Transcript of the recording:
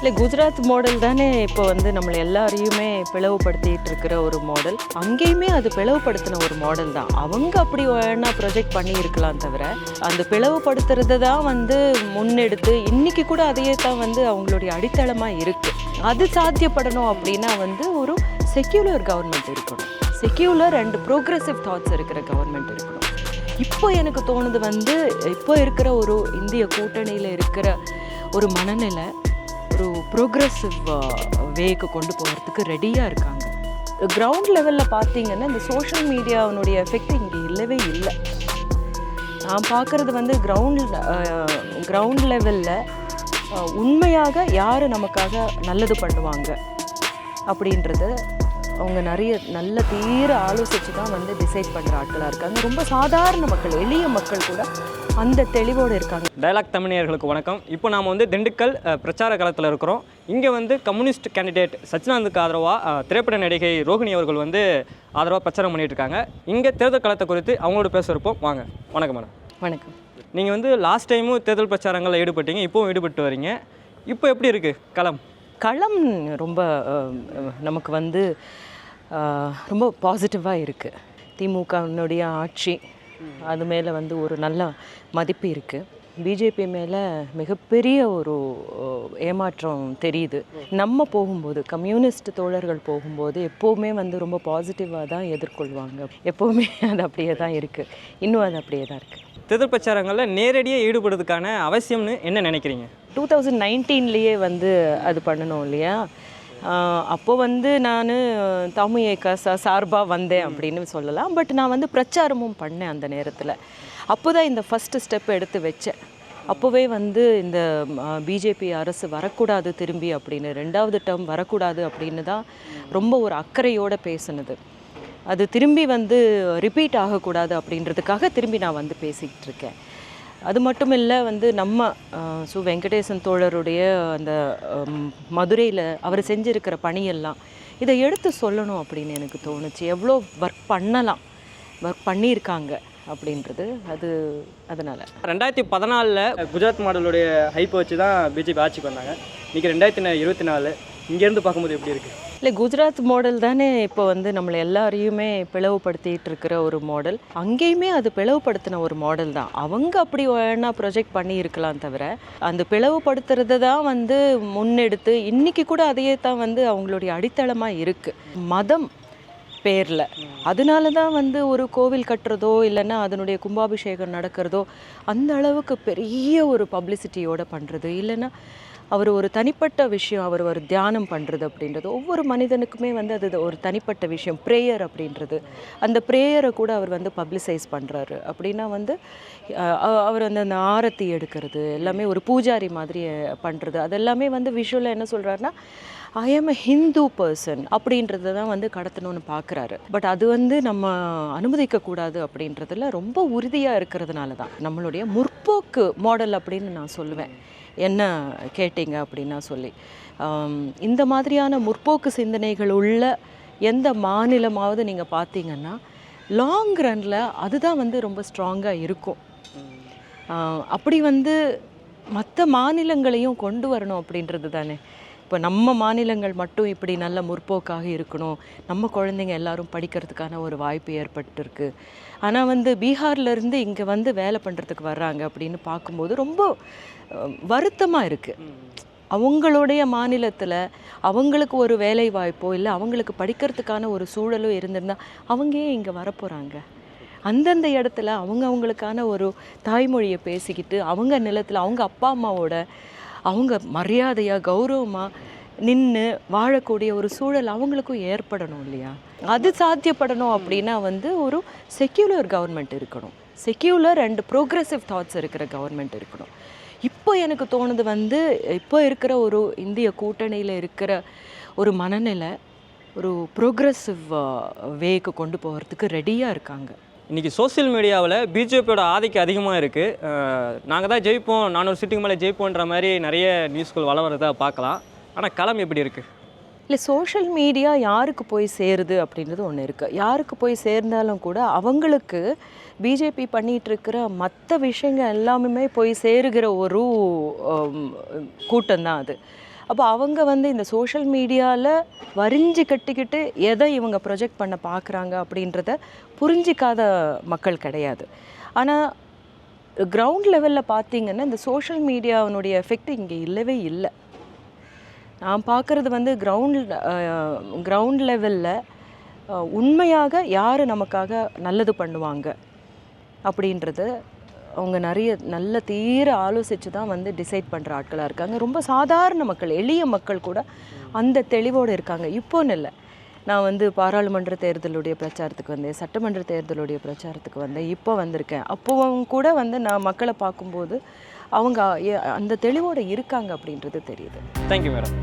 இல்லை குஜராத் மாடல் தானே இப்போ வந்து நம்மளை எல்லாரையுமே பிளவுபடுத்திட்டு இருக்கிற ஒரு மாடல் அங்கேயுமே அது பிளவுபடுத்தின ஒரு மாடல் தான். அவங்க அப்படி வேணா ப்ரொஜெக்ட் பண்ணியிருக்கலாம் தவிர அந்த பிளவுபடுத்துறதை தான் வந்து முன்னெடுத்து இன்னைக்கு கூட அதையே தான் வந்து அவங்களுடைய அடித்தளமாக இருக்கு. அது சாத்தியப்படணும் அப்படின்னா வந்து ஒரு செக்யூலர் கவர்மெண்ட் இருக்கணும். செக்யூலர் அண்ட் ப்ரோக்ரெசிவ் தாட்ஸ் இருக்கிற கவர்மெண்ட் இருக்கணும். இப்போ எனக்கு தோணுது வந்து இப்போ இருக்கிற ஒரு இந்திய கூட்டணியில் இருக்கிற ஒரு மனநிலை ஒரு ப்ரோக்ரெசிவ் வேக்கு கொண்டு போகிறதுக்கு ரெடியாக இருக்காங்க. கிரவுண்ட் லெவலில் பார்த்தீங்கன்னா இந்த சோஷியல் மீடியாவினுடைய எஃபெக்ட் இங்கே இல்லவே இல்லை. நான் பார்க்குறது வந்து கிரவுண்ட் கிரவுண்ட் லெவலில் உண்மையாக யார் நமக்காக நல்லது பண்ணுவாங்க அப்படின்றது அவங்க நிறைய நல்ல தீர ஆலோசித்து தான் வந்து டிசைட் பண்ணுற ஆட்களாக இருக்காங்க. ரொம்ப சாதாரண மக்கள் எளிய மக்கள் கூட அந்த தெளிவோடு இருக்காங்க. டயலாக் தமிழியர்களுக்கு வணக்கம். இப்போ நாம் வந்து திண்டுக்கல் பிரச்சார களத்தில் இருக்கிறோம். இங்கே வந்து கம்யூனிஸ்ட் கேண்டிடேட் சச்சினாந்துக்கு ஆதரவாக திரைப்பட நடிகை ரோஹிணி அவர்கள் வந்து ஆதரவாக பிரச்சாரம் பண்ணிட்டு இருக்காங்க. இங்கே தேர்தல் களத்தை குறித்து அவங்களோட பேச இருப்போம். வாங்க. வணக்கம் மேடம். வணக்கம். நீங்கள் வந்து லாஸ்ட் டைமும் தேர்தல் பிரச்சாரங்களில் ஈடுபட்டீங்க இப்போவும் ஈடுபட்டு வரீங்க. இப்போ எப்படி இருக்குது களம். களம் ரொம்ப நமக்கு வந்து ரொம்ப பாசிட்டிவாக இருக்குது திமுகனுடைய ஆட்சி அது மேலே வந்து ஒரு நல்ல மதிப்பு இருக்குது பிஜேபி மேலே மிகப்பெரிய ஒரு ஏமாற்றம் தெரியுது. நம்ம போகும்போது கம்யூனிஸ்ட் தோழர்கள் போகும்போது எப்போவுமே வந்து ரொம்ப பாசிட்டிவாக தான் எதிர்கொள்வாங்க. எப்போவுமே அது அப்படியே தான் இருக்குது இன்னும் அது அப்படியே தான் இருக்குது தேர்தல் பிரச்சாரங்களில் நேரடியாக ஈடுபடுறதுக்கான அவசியம்னு என்ன நினைக்கிறீங்க? டூ தௌசண்ட் நைன்டீன்லேயே வந்து அது பண்ணணும் இல்லையா? அப்போ வந்து நான் தமிழக ச சார்பாக வந்தேன் அப்படின்னு சொல்லலாம். பட் நான் வந்து பிரச்சாரமும் பண்ணேன் அந்த நேரத்தில். அப்போ தான் இந்த ஃபஸ்ட்டு ஸ்டெப் எடுத்து வச்சேன். அப்போவே வந்து இந்த பிஜேபி அரசு வரக்கூடாது திரும்பி அப்படின்னு ரெண்டாவது டேர்ம் வரக்கூடாது அப்படின்னு தான் ரொம்ப ஒரு அக்கறையோடு பேசுனது. அது திரும்பி வந்து ரிப்பீட் ஆகக்கூடாது அப்படின்றதுக்காக திரும்பி நான் வந்து பேசிக்கிட்டு இருக்கேன் அது மட்டும் இல்லை வந்து நம்ம சு வெங்கடேசன் தோழருடைய அந்த மதுரையில் அவர் செஞ்சிருக்கிற பணியெல்லாம் இதை எடுத்து சொல்லணும் அப்படின்னு எனக்கு தோணுச்சு. எவ்வளோ ஒர்க் பண்ணலாம் ஒர்க் பண்ணியிருக்காங்க அப்படின்றது அது அதனால். ரெண்டாயிரத்தி பதினாலில் குஜராத் மாடலுடைய ஹைப்பை வச்சு தான் பிஜேபி ஆட்சிக்கு வந்தாங்க. இன்றைக்கி ரெண்டாயிரத்தி இருபத்தி நாலு இங்கேருந்து பார்க்கும்போது எப்படி இருக்குது இல்லை குஜராத் மாடல் தானே இப்போ வந்து நம்மளை எல்லாரையுமே பிளவுபடுத்திட்டு இருக்கிற ஒரு மாடல் அங்கேயுமே அது பிளவுபடுத்தின ஒரு மாடல் தான். அவங்க அப்படி வேணா ப்ரொஜெக்ட் பண்ணியிருக்கலாம் தவிர அந்த பிளவுபடுத்துறதை தான் வந்து முன்னெடுத்து இன்னைக்கு கூட அதையே தான் வந்து அவங்களுடைய அடித்தளமாக இருக்குது மதம் பேரில். அதனால தான் வந்து ஒரு கோவில் கட்டுறதோ இல்லைன்னா அதனுடைய கும்பாபிஷேகம் நடக்கிறதோ அந்த அளவுக்கு பெரிய ஒரு பப்ளிசிட்டியோடு பண்ணுறது இல்லைன்னா அவர் ஒரு தனிப்பட்ட விஷயம் அவர் ஒரு தியானம் பண்ணுறது அப்படின்றது. ஒவ்வொரு மனிதனுக்குமே வந்து அது ஒரு தனிப்பட்ட விஷயம் ப்ரேயர் அப்படின்றது. அந்த ப்ரேயரை கூட அவர் வந்து பப்ளிசைஸ் பண்ணுறாரு அப்படின்னா வந்து அவர் வந்து அந்த ஆரத்தி எடுக்கிறது எல்லாமே ஒரு பூஜாரி மாதிரி பண்ணுறது அதெல்லாமே வந்து விஷுவலாக என்ன சொல்கிறாருன்னா I am a Hindu person அப்படின்றத தான் வந்து கடத்தணும்னு பார்க்குறாரு பட் அது வந்து நம்ம அனுமதிக்கக்கூடாது அப்படின்றதுல ரொம்ப உறுதியாக இருக்கிறதுனால தான். நம்மளுடைய முற்போக்கு மாடல் அப்படின்னு நான் சொல்லுவேன். என்ன கேட்டீங்க அப்படின்னா சொல்லி. இந்த மாதிரியான முற்போக்கு சிந்தனைகள் உள்ள எந்த மாநிலமாவது நீங்கள் பார்த்தீங்கன்னா லாங் ரனில் அதுதான் வந்து ரொம்ப ஸ்ட்ராங்காக இருக்கும். அப்படி வந்து மற்ற மாநிலங்களையும் கொண்டு வரணும் அப்படின்றது தானே. இப்போ நம்ம மாநிலங்கள் மட்டும் இப்படி நல்ல முற்போக்காக இருக்கணும். நம்ம குழந்தைங்க எல்லாரும் படிக்கிறதுக்கான ஒரு வாய்ப்பு ஏற்பட்டிருக்கு. ஆனால் வந்து பீகார்லேருந்து இங்கே வந்து வேலை பண்ணுறதுக்கு வர்றாங்க அப்படின்னு பார்க்கும்போது ரொம்ப வருத்தமாக இருக்குது அவங்களுடைய மாநிலத்தில் அவங்களுக்கு ஒரு வேலை வாய்ப்போ இல்லை அவங்களுக்கு படிக்கிறதுக்கான ஒரு சூழலோ இருந்திருந்தால் அவங்க ஏன் இங்கே வரப்போகிறாங்க அந்தந்த இடத்துல அவங்க அவங்களுக்கான ஒரு தாய்மொழியை பேசிக்கிட்டு அவங்க நிலத்தில் அவங்க அப்பா அம்மாவோட அவங்க மரியாதையாக கௌரவமாக நின்று வாழக்கூடிய ஒரு சூழல் அவங்களுக்கும் ஏற்படணும் இல்லையா? அது சாத்தியப்படணும் அப்படின்னா வந்து ஒரு செக்யூலர் கவர்மெண்ட் இருக்கணும். செக்யூலர் அண்ட் ப்ரோக்ரெசிவ் தாட்ஸ் இருக்கிற கவர்மெண்ட் இருக்கணும். இப்போ எனக்கு தோணுது வந்து இப்போ இருக்கிற ஒரு இந்திய கூட்டணியில் இருக்கிற ஒரு மனநிலை ஒரு ப்ரோக்ரெசிவ் வேக்கு uh, கொண்டு போகிறதுக்கு ரெடியாக இருக்காங்க. இன்றைக்கி சோஷியல் மீடியாவில் பிஜேபியோட ஆதிக்கம் அதிகமாக இருக்குது நாங்கள் தான் ஜெயிப்போம் நானூறு சீட்டுக்கு மேலே ஜெயிப்போன்ற மாதிரி நிறைய நியூஸ்கள் வள வரதா பார்க்கலாம். ஆனால் களம் எப்படி இருக்குது இல்லை சோஷியல் மீடியா யாருக்கு போய் சேருது அப்படின்றது ஒன்று இருக்குது யாருக்கு போய் சேர்ந்தாலும் கூட அவங்களுக்கு பிஜேபி பண்ணிகிட்ருக்கிற இருக்கிற மற்ற விஷயங்கள் எல்லாமே போய் சேருகிற ஒரு கூட்டம் தான் அது. அப்போ அவங்க வந்து இந்த சோஷியல் மீடியாவில் வரிஞ்சு கட்டிக்கிட்டு எதை இவங்க ப்ரொஜெக்ட் பண்ண பார்க்குறாங்க அப்படின்றத புரிஞ்சிக்காத மக்கள் கிடையாது. ஆனால் கிரவுண்ட் லெவலில் பார்த்தீங்கன்னா இந்த சோஷியல் மீடியாவினுடைய எஃபெக்ட் இங்கே இல்லவே இல்லை. நான் பார்க்குறது வந்து கிரவுண்ட் கிரவுண்ட் லெவலில் உண்மையாக யார் நமக்காக நல்லது பண்ணுவாங்க அப்படின்றது அவங்க நிறைய நல்ல தீர ஆலோசித்து தான் வந்து டிசைட் பண்ணுற ஆட்களாக இருக்காங்க. ரொம்ப சாதாரண மக்கள் எளிய மக்கள் கூட அந்த தெளிவோடு இருக்காங்க. இப்போன்னு இல்லை. நான் வந்து பாராளுமன்ற தேர்தலுடைய பிரச்சாரத்துக்கு வந்தேன். சட்டமன்ற தேர்தலுடைய பிரச்சாரத்துக்கு வந்தேன். இப்போ வந்திருக்கேன். அப்போவும் கூட வந்து நான் மக்களை பார்க்கும்போது அவங்க அந்த தெளிவோடு இருக்காங்க அப்படின்றது தெரியுது. Thank you madam